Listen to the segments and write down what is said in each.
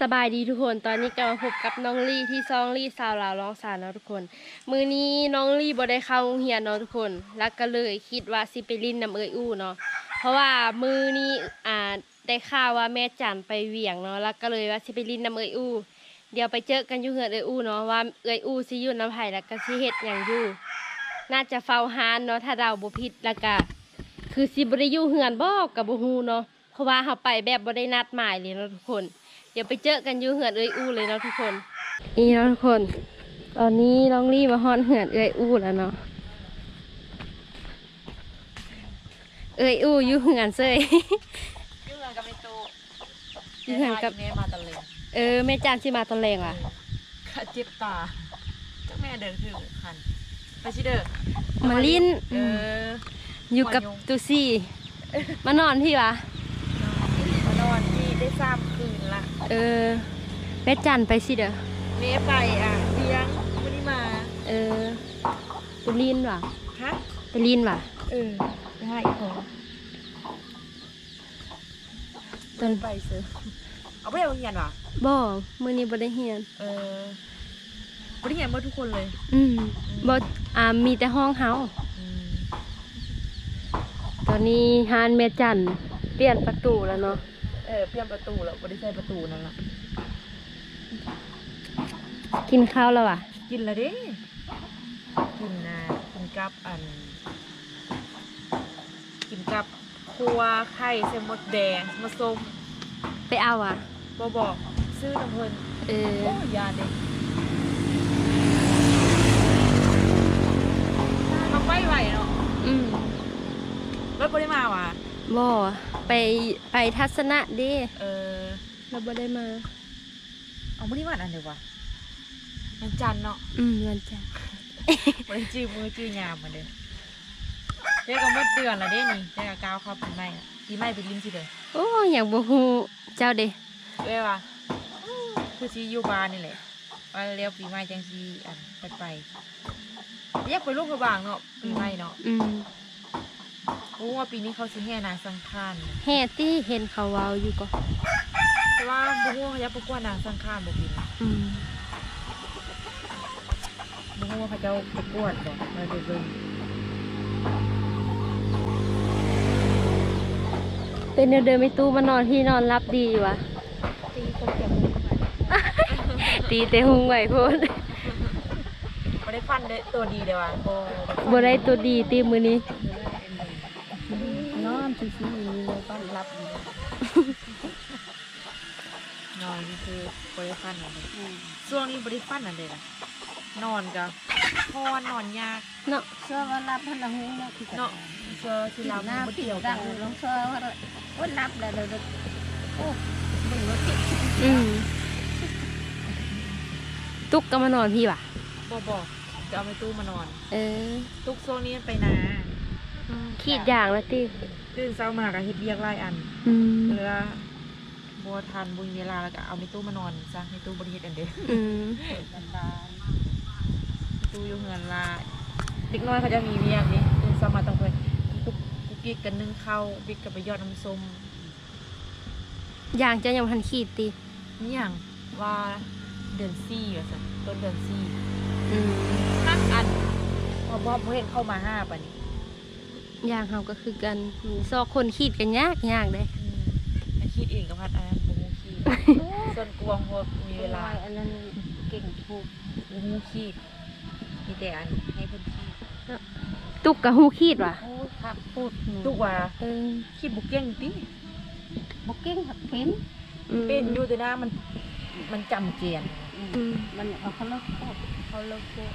สบายดีทุกคน ตอนนี้ก็มาพบกับน้องลี่ที่ซองลี่สาวลาวร้องสารนะทุกคน มือนี้น้องลี่บ่ได้เข้าโรงเรียนเนาะทุกคน แล้วก็เลยคิดว่าสิไปลินน้ำเอยอู้เนาะ เพราะว่ามือนี้อ่าได้ข่าวว่าแม่จันไปเหวี่ยงเนาะ แล้วก็เลยว่าสิไปลินน้ำเอยอู้ เดี๋ยวไปเจอกันอยู่เหือนเอยอู้เนาะว่าเอยอู้สิอยู่น้ำไผ่แล้วก็สิเฮ็ดหยังอยู่ น่าจะเฝ้าฮานเนาะถ้าเราบ่ผิดแล้วก็คือสิบ่ได้อยู่เหือนบ่กับบ่ฮู้เนาะ เพราะว่าเฮาไปแบบบ่ได้นัดหมายเลยเนาะทุกคน เดี๋ยวไปเจอกันอยู่เหือนเอ้ยอู้เลยเนาะทุกคนนี่เนาะทุกคน ตอนนี้น้องลี่มาฮอนเหือนเอ้ยอู้แล้วเนาะเอ้ยอู้อยู่เหือนเซยยุ่งงานกับไอ้ตูยุ่งงานกับแม่มาตะเลงเออแม่จานสิมาตอนแรงว่ะขาเจ็บตาเจ้าแม่เดินถึงคันไปชิเด้อมาลิ้นเอออยู่กับหัวยุงตูซี่มานอนพี่วะมานอนที่ได้สามคืนละ เออแม่จันไปสิเด้อแม่ไปอะเลี้ยงวันนี้มาเออไปลินว่ะฮะไปลินว่ะ เออไปให้อีกคนตอนไปซื้อเอาไปเอาเงียนว่ะบ่มื้อนี้บ่ได้เฮียน เออวันนี้เงียนหมาทุกคนเลย อืมบ่อ่ามีแต่ห้องเฮาอืมตอนนี้ฮานเมจันเปลี่ยนประตูแล้วเนาะ เออเพียงประตูแล้วบริใช้ประตูนั่นแหละกินข้าวแล้วอะ กินและเด้กินนะกินกับอัน กินกับครัวไข่เซมดแดงมาส้มไปเอาอะบอบอกซื้อน้ำเพลินเออโอ้ยาเด็กมาไปไหวเนาะอืมรถบริมาว่ะ บ่ไปไปทัศนะเด้เออ เราบ่ได้มา เอาไม่ได้วันอันเดียววะมันจันทร์เนาะอืมวันจันทร์บริจื้อมือจื้อยามมาเด้อเจ๊ก็หมดเดือนและเด้นี่เจ๊ก็ก้าวเข้าปีใหม่อะปีใหม่ไปลิ้นสิเด้อโอ้อยากบ่ฮู้เจ้าเด้เอ้ยว่ะคือซีอยู่บ้านนี่แหละว่าเรียวปีใหม่จังซีอันไปไปอยากไปลูกกระบางเนาะปีใหม่เนาะอืม โอ้ว่าปีนี้เขาสิแห่นางสังขารแฮ่ตี้เห็นเขาเว้าอยู่ก็แต่ว่าบุ้งว่าเขาจะประกวดนางสังขารบ่ปีนี้อืมบุ้งว่าเขาจะประกวดบ่มาดูเบิ่งเป็นแนวเดินไม่ตู้มานอนที่นอนรับดีวะตีคนเก็บตีแต่หุงไหวโพดบ่ได้ฟันได้ตัวดีเด้อว่ะบ่บ่ได้ตัวดีตีมื้อนี้ นอนซื่อๆนี่เลยต้อนรับดีนอนนี่คือบ่ได้ฟันอันนี้ช่วงนี้บ่ได้ฟันอันเด้ล่ะนอนก็พอนนอนยากเนาะเชื่อว่ารับพลังหูเนาะคือเนาะเชื่อสิหลาน้าบ่เกี่เกี่ยยววดักังนลองเชื่อว่าว่ารับแล้วเราโอ้มึงว่าติดอืมตุกก็มานอนพี่ว่ะบ่บอกจะเอาไปตู้มานอน เออทุกโซนนี้มันไปนา ขีดอย่างแล้วติตื่นเช้ามาก็เฮ็ดเวียกหลายอันอืมเหลือบัวทันบุญเวลาแล้วก็เอาในตู้มานอนซะในตู้บริเฮ็ดอันเด้ออืมตู้อยู่เฮือนลาเด็กน้อยเขาจะมีเวียกนี่ตื่นเช้ามาต้องไปกุ๊กกุ๊กกิ๊กกันนึ่งข้าวบิ๊กกับไปยอดน้ำส้มอย่างจะยังพันขีดตินี่หยังว่าเดือนสี่ว่าซั่นต้นเดือนสี่อืมนักอันพอบ่บ่เห็นเข้ามาห้าปะนี่อ ย่างเฮาก็คือกันซอกคนขีดกันยากยากเด้อืมไอ้คิดเองกับพัดอันนั้นบ่ฮู้ขี้ส่วนกวงพอมีเวลาอันนั้นเก่งถูกบ่ฮู้ขี้มีแต่อันให้เพิ่นขี้ตุกกับฮู้ขีดว่ะพูดครับพูดทุกว่าเออขี้บ่เก่งติบกเก่งหักเป็นอืมเป็นอยู่แต่หน้ามันมันจำเจียนอืมมันเอาเขาเลิกพูดเขาเลิกพูด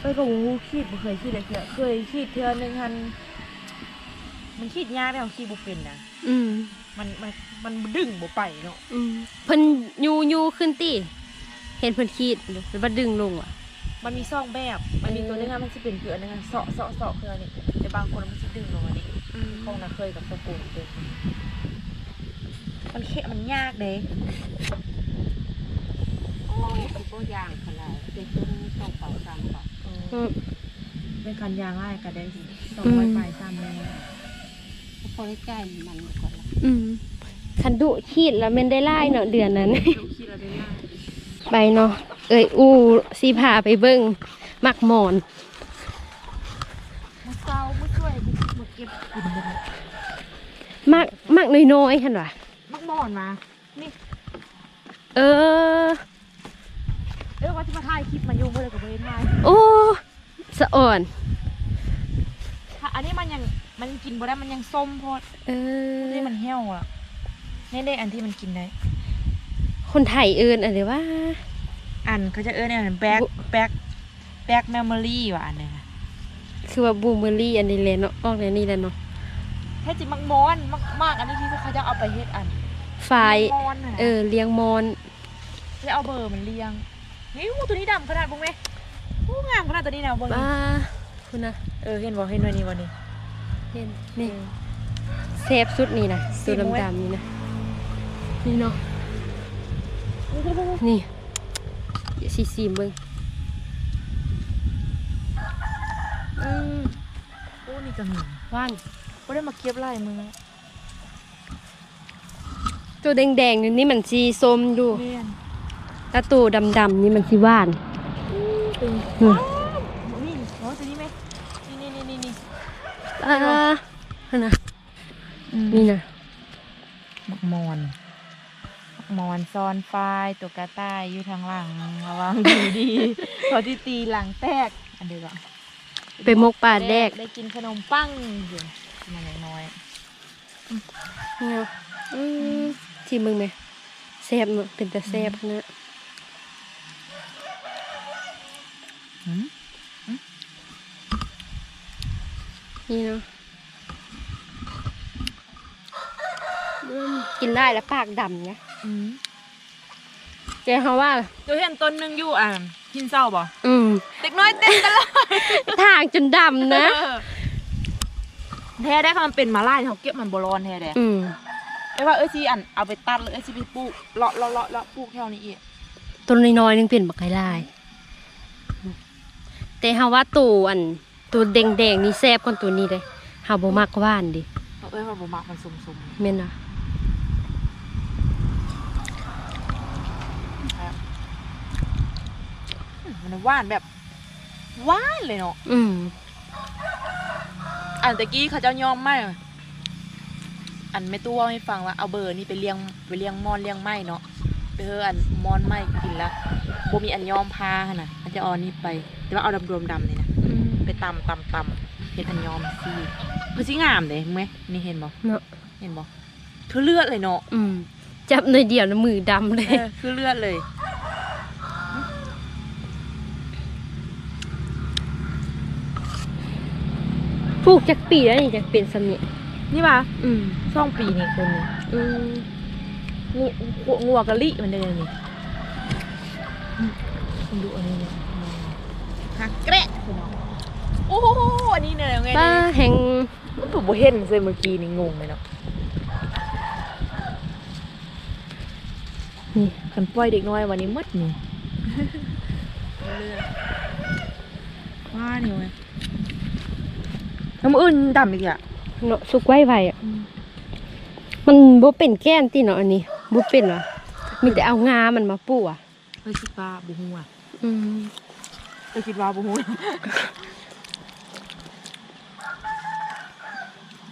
เอ้ยก็งูขีดบ่เคยขีดเลยเทื่อเคยขีดเทื่อหนึงหันมันขีดยากแต่ของขีดบ่เป็นนะอืมมันมันมันดึงบ่ไปเนาะอืมเพิ่นยูยูขึ้นติเห็นเพิ่นขีดแล้วบ่ดึงลงว่ะ มันมีซองแบบมันมีตัวหนึงอะมันสิเป็นคืออันนึงอะเสาะเสาะเสาะคืออันนี้แต่บางคนมันสิดึงลงอันนี้อืมของน่ะเคยกับสกูลเป็นมันเคะมันยากเด้ โอ้ยเป็นตัวอย่างขนาดเป็นตัว เป็นการยางไล่ก็ได้สองอืมร้อยปลายซ้ำเลยพอได้ใกล้มันก่อนละอืมคันดุขีดแล้วแมันได้ไล่เนาะเดือนนั้นลูกคิดเราได้ล่าไปเนาะเอ้ยอู้สีพาไปเบิ่งมักหมอนมาเศร้ามาช่วยมาเก็บกินเลยมักมักน้อยๆคั่นว่ะมักมอนมานี่เออเออว่าที่มาถ่ายคลิปมาอยู่เมื่อไรกับเบนถ่ายโอ้ สะอ่อนถ้าอันนี้มันยังมันกินบ่ได้มันยังส้มโพดเออนี่มันเหี่ยวอะนี่ได้อันที่มันกินได้ คนไทยเอินอะไรว่า อันเขาจะเอิ้นอันแบ็คแบ็คแบ็คแมมโมรี่ว่ะอันเนี้ยคือว่าบูมเบอรี่อันนี้เลยเนาะออกในนี้แหละเนาะแท้จริงมักมอนมักมากอันนี้ที่เขาจะเอาไปเฮ็ดอันฝ่ายมอนน่ะเออเลี้ยงมอนจะเอาเบอร์มันเลี้ยงนี่อู้ตัวนี้ดำขนาดบุ้งไหมอู้งามขนาดตัวนี้นะบอร์บ้าคุณนะเออเห็นบ่เห็นวันนี้วันนี้เห็นนี่เซฟสุดนี่นะตัวดำๆนี่นะนี่เนาะนี่อย่าสีสีเบิ่งอืมโอ้นี่ก็มีว่านก็ได้มาเก็บไล่มือตัวแดงๆนี่นี่มันสีส้มอยู่เลียนแล้วตัวดำๆนี่มันสีว่านอืมโอ้ตัวนี้ไหมนี่นี่นี่นี่นี่ อ่านั่นนะนี่นะมักมอนมักมอนซอนไฟตัวกระต่ายอยู่ทางหลังระวังดีดีพอที่ตีหลังแตกอันเดียวก่อนไปมกป่าแดกได้กินขนมปังอยู่มันอยน้อยนี่เนาะอืมที่มึงไหมแซบเนาะเป็นแต่แซบนะ หืม นี่เนาะอืมกินได้แล้วปากดำนะอืมเจ๊เขาว่าตัวเห็นต้นหนึงอยู่อะกินเศร้าบ่อืมเด็กน้อยเต้นตลอดทางจนดำนะแท้ได้ค่ะมันเป็นมาล่าเขาเก็บมันโบรอนแท้เด้อืมไม่ว่าเอ้ยซีอันเอาไปตัดเลยเอ้ยซีไปปลูกเลาะเลาะเลาะเลาะปลูกแถวนี้อีกต้นน้อยๆนึงเปลี่ยนบักไก่ลายแต่เฮาว่าตัวอัน ตัวแดงๆนี่แซ่บกว่าตัวนี้เลยเฮาบ่มักหว่านดิเอาเอ้ยเขาบอกมักมันสมแม่นนะๆมันหวานแบบหวานเลยเนาะอืมอันตะกี้เขาเจ้ายอมไหมอันไม่ตู้ว่าให้ฟังว่าเอาเบอร์นี่ไปเลี้ยงไปเลี้ยงมอนเลี้ยงไม้เนาะไปเฮออันมอนไม้กินแล้วบ่มีอันยอมพาหั่นน่ะมันจะเอาอันนี้ไป แต่ว่าเอาดำรวมดำนี่นะอืม ไปตำตำตำเห็ดอันยอมซีคือสิงามเลยไหมนี่เห็นบ่เนาะเห็นบ่คือเลือดเลยเนาะอืมจับหน่อยเดียวนะมือดำเลยเออคือเลือดเลยปลูกจักปีแล้วนี่จักเป็นสำเนียงนี่ป่ะอืมสองปีนี่คนนี้อืมงูงัวกะลิมันเดินนี่อืมคุณดูอันนี้เนี่ยหักแกะคุณน้อง โอ้โหอันนี้เนี่ยไงป้านี่แห่งผมบ่เห็นเลยเมื่อกี้นี่งงเลยเนาะนี่คันปล่อยเด็กน้อยวันนี้หมดนี่ว่านี่เว้ยน้ำอื่นดำอีกอะเนาะสุกไว้ไวอะมันบ่เป็นแก้นติเนาะอันนี้บ่เป็นวะมีแต่เอางามันมาปูอะเฮ้ยคิดว่าบุหัวอืมเฮ้ยคิดว่าบุหัว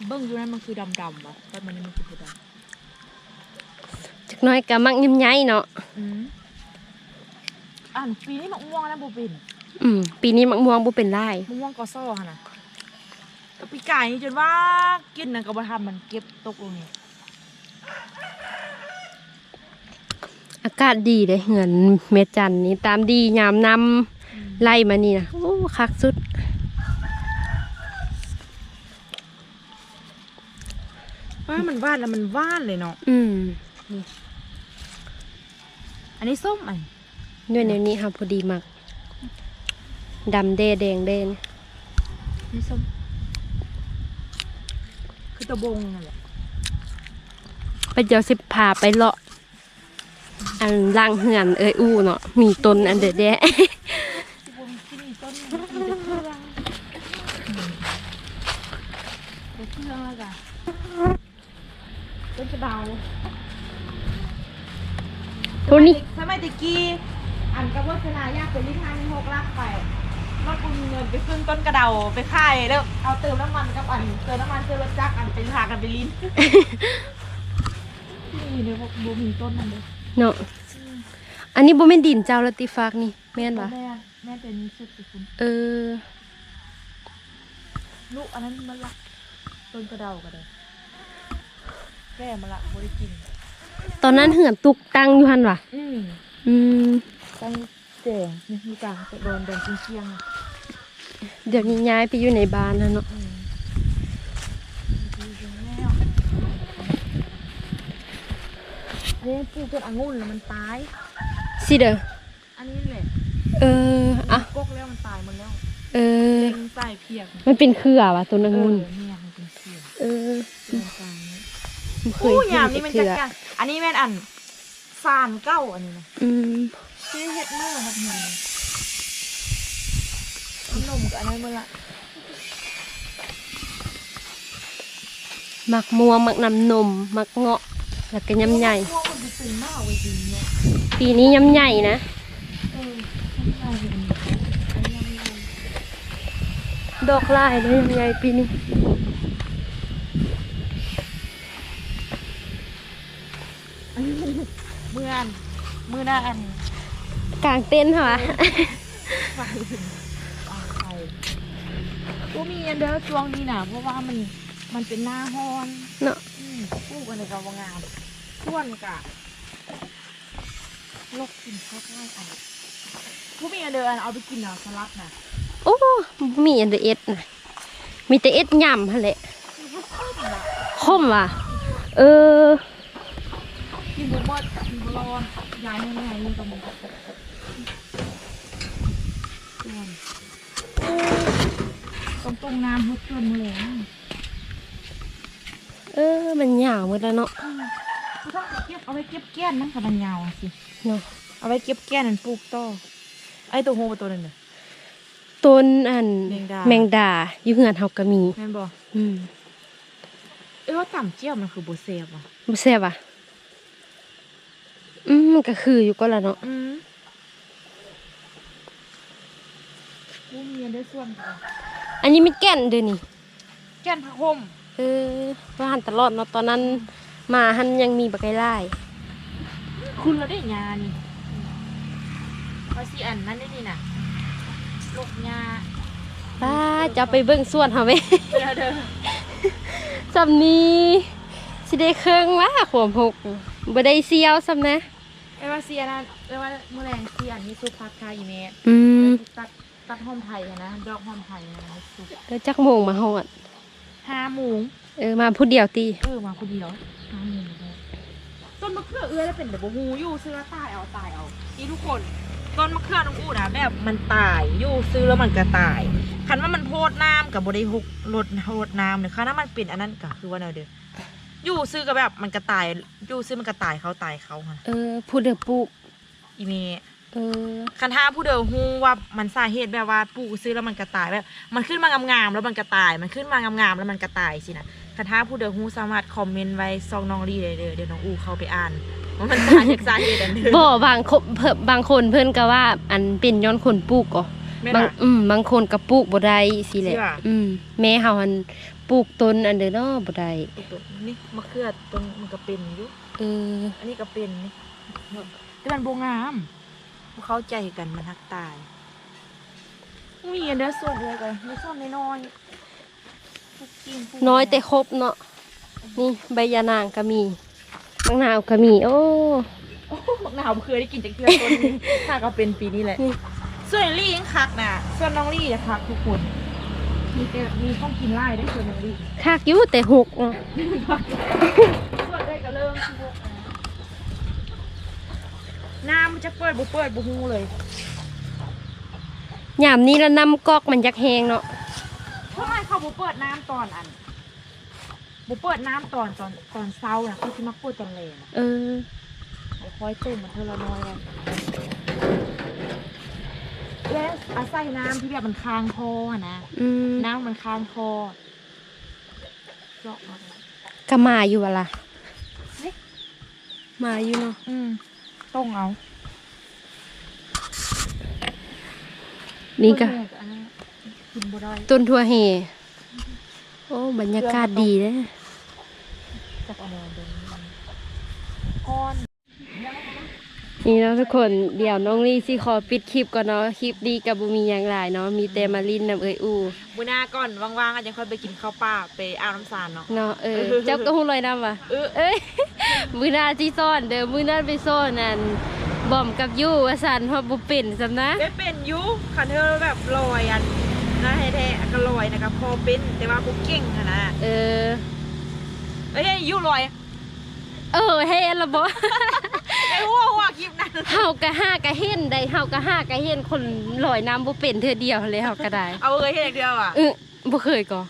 เบิ้งอยู่นั่นมันคือดำดำๆอะแต่มันนี่มันคือตัวดำจักหน้อยก็มักยิ้มใหญ่เนาะอืมอ่านปีนี้มะม่วงนะบุปินอืมปีนี้มักม่วงบ่เป็นไรมะม่วงกอซ่อค่ะนะแต่ปีกายนี่จนว่ากินนะก็บ่ทำมันเก็บตกลงนี่อากาศดีเด้เงินเมจันนี่ตามดียามนำไล่มานี่นะโอ้คักสุด ว่ามันว่านแล้วมันว่านเลยเนาะอืมอันนี้ส้มอันด้วยแนวนี้ค่ะพอดีมักดำเดแดงเดนนี่ส้ม คือตะบงนั่นแหละไปเดี๋ยวสิพาไปเลาะอันล่างเหือนเอ้ยอู้เนาะมีต้นอันเดะแดะ โทนี่ สมัยตะกี้อันกับวัฒนายากเป็นลิทานหกลักไปรถกูมีเงินไปขึ้นต้นกระเดาไปค่ายแล้วเอาเติมน้ำมันกับอันเติมน้ำมันเติมรถจักรอันเป็นพากันไปลิ้นนี่เดี๋ยวบอกบูมีต้นมันเลยเนาะอันนี้บ่แม่นดินเจ้าละติฟากนี่แม่นปะแม่แม่เป็นชุดสิคุณเออลูกอันนั้นมันละต้นกระเดากันเลยแก่มาละบริกิน ตอนนั้นเหือนตุกตังอยู่หั่นวะอืมอืมตั้งแจงนี่มีกลางโดนแดงเชียงๆอะเดี๋ยวนี้ย้ายไปอยู่ในบ้านแล้วเนาะอืมดีๆแล้วอันนี้ปลูกต้นองุ่นแล้วมันตาย สิเด้อ อันนี้แหละ เออ อะกกแล้วมันตายหมดแล้ว เออเป็นใส่เพียกมันเป็นเครือวะตัวนังมุนเออ เคอู้ยเห็ยามนนี่มันเคจะรือกันอันนี้แม่นอันฟานเก้าอันนี้นะอืมชื่อเฮ็ดเมื่อครับเนี่ยขนมกับอันนั้นเมื่อละมักม่วงมักน้ำนมมักเงาะแล้วก็ยำใหญ่พวกมันจะเป็นมากเว้ยจริงเนาะปีนี้ยำใหญ่นะเออทำไมเป็นอันนี้ไม่รู้ดอกลายเลยยำใหญ่ปีนี้ เมื่ออันเมื่อหน้าอันกลางเต็นท์เหรอไฟถึงอ่างไฟก็มีอันเด้อช่วงนี้นะเพราะว่ามันมันเป็นหน้าฮ้อนเนาะอืมปลูกอะไรกับว่างามส่วนกะลกกินข้าวไร่อันก็มีอันเด้ออันเอาไปกินเอาสลัดนะโอ้มีอันเดอเอ็ดนะมีแต่เอ็ดยำหั่นแหละคมว่ะเออกินบุบด อนย้ายให้ไงนี่ก็มันส่วนตรงตรงน้ำฮุบจนเลยเออ มันยาวหมดแล้วเนาะคือต้องเก็บเอาไว้เก็บแก้นนั่นกับมันยาวสิเนาะเอาไว้เก็บแก้นนั่นปลูกต่อไอ้ตัวโฮตัวนึงเนี่ยต้นอันแมงดาอยู่เหือนเฮาก็มีแม่นบอกอืมเอ้ยว่าต่ำเจียวมันคือโบเซฟอะบ่แซ่บอะ อืมมันก็คืออยู่ก็ละเนาะอืมผู้มีอันได้ส่วนกันอันนี้มีแก่นเด้อนี่ แก้นผ้าห่มเออว่าหันตลอดเนาะตอนนั้น มาหันยังมีบักไก่ไล่คุณเราได้ยานี่พอสีอันนั้นได้นี่น่ะลูกยาป้าจะเอาไปเบิ่งสวนเฮาไหมเด้อเด้อสำนี้สิได้เครื่องว่าขวมหกบ่ได้เซียวซำนะ เอ้ยว่าเสียนะเอ้ยว่าเมื่อแรงเสียอันนี้ซุปผักไทยอีเมะอืมตัดตัดหอมไทยอะนะ ดอกหอมไทยอะนะซุปแล้วจักโมงมาฮอดห้าโมงเออมาผู้เดียวตีเออมาคนเดียวห้าโมงเลยต้นมะเขือเอื้อแล้วเป็นแบบหูอยู่ซื้อแล้วตายเอาตายเอานี่ทุกคนต้นมะเขือน้องอู้นะแบบมันตายอยู่ซื้อแล้วมันก็ตายคันว่ามันโพดน้ำกับบริหกลดโพดน้ำเนี่ยคันว่ามันเป็นอันนั้นก็คือว่าแนวเดียว อยู่ซื้อก็แบบมันก็ตาย อยู่ซื้อมันก็ตายเขาตายเขาค่ะ เออผู้เดียวปลูกอีเมเออ คันถ้าผู้เดียวฮู้ว่ามันสาเหตุแบบว่าปลูกซื้อแล้วมันกระตายแบบ มันขึ้นมางามๆแล้วมันกระตาย มันขึ้นมางามๆแล้วมันกระตายสินะคันถ้าผู้เดียวฮู้สามารถคอมเมนต์ไว้ซองน้องรีเลยเด้อเดี๋ยวน้องอูเข้าไปอ่านว่ามันสาเหตุสาเหตุอันเด้อบ่บางคนเพิ่นบางคนเพิ่นก็ว่า อันเป็นย้อนคนปลูกก็แม่บางน่ะอืมบางคนก็ปลูกบ่ได้สิแหละสิว่ะ อืมแม่เฮาหัน ปลูกต้นอันเด้อเนาะบ่ได้นี่มะเขือต้นมันก็เป็นอยู่เอออันนี้ก็เป็นนี่แต่มันบ่งามบ่เข้าใจกันมันทักตายมีอันเด้อส่วนเลยกันมีส่วนน้อยๆปลูกกิปลูกน้อยแต่ครบเนาะนี่ใบยานางก็มีมะนาวก็มี โอ้โอ้โหบักหนาวบ่เคยได้กินจากเทือต้นนี้ถ้าก็เป็นปีนี้แหละนี่ส่วนลี่ยังคักนะส่วนน้องลี่จะคักทุกคน มีแต่มีต้องกินไล่ได้ส่วนน้องลี่คักอยู่แต่หกเนาะส่วนได้ก็เริ่มที่พวกอะน้ำมันจะเปิดบุเปิดบุฮูเลยยามนี้ละน้ำกอกมันยักแหงเนาะทำไมเขาบุเปิดน้ำตอนอันบุเปิดน้ำตอนตอนตอนเช้าน่ะเขาจะมาเปิดตอนเลนเออเขาคอยเติมมันเทอละน้อยเลย แล้วอาศัยน้ำที่แบบมันค้างคออะนะ อืมน้ำมันค้างคอเจาะมาเลยก็มาอยู่วะล่ะมาอยู่เนาะอืมต้องเอานี่ก็กินบ่ได้ต้นทั่วเฮโอ้ บรรยากาศดีเลยจักเอามาเบิ่งก้อน นี่เนาะทุกคนเดี๋ยวน้องลี่สิขอปิดคลิปก่อนเนาะคลิปดีกับบุมีอย่างหลายเนาะมีแต่มาลินนำเอ้ยอูมื้อหน้าก่อนว่างๆอาจจะค่อยไปกินข้าวป่าไปอาบน้ำสารเนาะเนาะเออเจ้าก็หูลอยน้ำว่ะเออเอ้ยมือหน้าที่ซ่อนเด้อมือหน้าไปซ่อนนั่นบอมกับยู่ว่าสันเพราะบุเป็นสำนะได้เป็นอยุคันเธอแบบลอยอันนะแท้ๆก็ลอยนะครับพอเป็นแต่ว่าบ่เก่งอะนะเออเอ้ยอยุลอย เออเฮ็ดละบ่ไอ้ หัวหัวคลิปนั้นเฮากะห้ากะเห็นได้เฮากะห้ากะเห็นคนลอยน้ำบ่เป็นเทื่อเดียวเลยเฮาก็ได้ เอาเลยแค่อย่างเดียวอะเออบ่เคยก็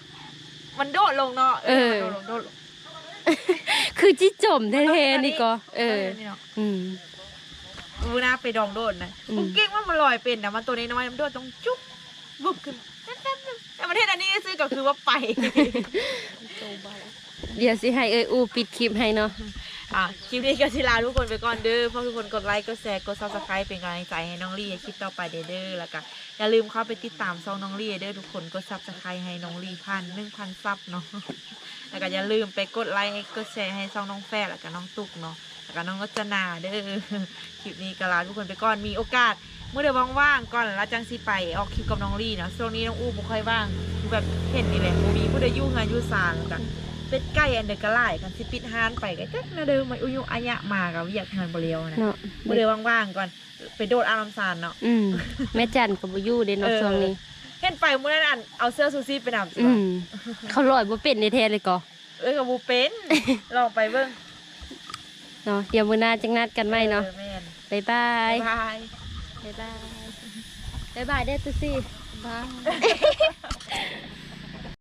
มันโดดลงเนาะเออโดดลงโดดลงคือจิจมแท้ๆนี่ก็เออนี่เนาะอืมมือหน้าไปดองโดดนะอืมผมเก่งว่ามันลอยเป็นนะมันตัวน้อยๆมันโดดต้องจุ๊บบุบขึ้นแต่ประเทศอันนี้ซื้อก็คือว่าไป เดี๋ยวสิให้เอ้ยอูปิดคลิปให้เนาะ อะคลิปนี้ก็สิลาทุกคนไปก่อนเด้อพราะทุกคนกดไลค์กดแชร์กดซับสไครป์เป็นกำลังใจให้น้องลี่คลิปต่อไปเด้อแล้วก็อย่าลืมเข้าไปติดตามช่องน้องลี่เด้อทุกคนกดซับสไครต์ให้น้องลี่พันหนึ่งพันซับเนาะแล้วก็อย่าลืมไปกดไลค์กดแชร์ให้ช่องน้องแฟร์แล้วก็น้องตุกเนาะแล้วก็น้องรัชนาเด้อคลิปนี้ก็ลาทุกคนไปก่อนมีโอกาสเมื่อเดี๋ยวว่างๆก่อนแล้วจังสิไปออกคลิปกับน้องลี่เนาะช่วงนี้น้องอู้บ่ค่อยว่างแบบเห็นนี่แหละมีผู้ใดยุ่งงานยุ่งสารแล้วกัน เป็ดไก่อันเดอร์กะไล่กันสิปิดห้านไปก็จักนะเดิมมาอุยุอายะมากับอยากงานบ่เลียวนะเนาะเมื่อเดี๋ยวว่างๆก่อน ไปโดดอาน้ำสารเนาะอืมแม่จันก็บ่อยู่เด้เนาะเออช่วงนี้เห็นไปเมื่อนั้นอันเอาเสื้อซูซี่ไปนำอืมเขาลอยบ่เป็นแท้ๆเลยก็เอ้ยกับบูเป็นลองไปเบิ่งเนาะเดี๋ยวมื้อหน้าจังนัดกันใหม่เนาะออแม่นบ๊ายบายบ๊ายบายบ๊ายบายบ๊ายบายเด้อตุ๊ซี่บาย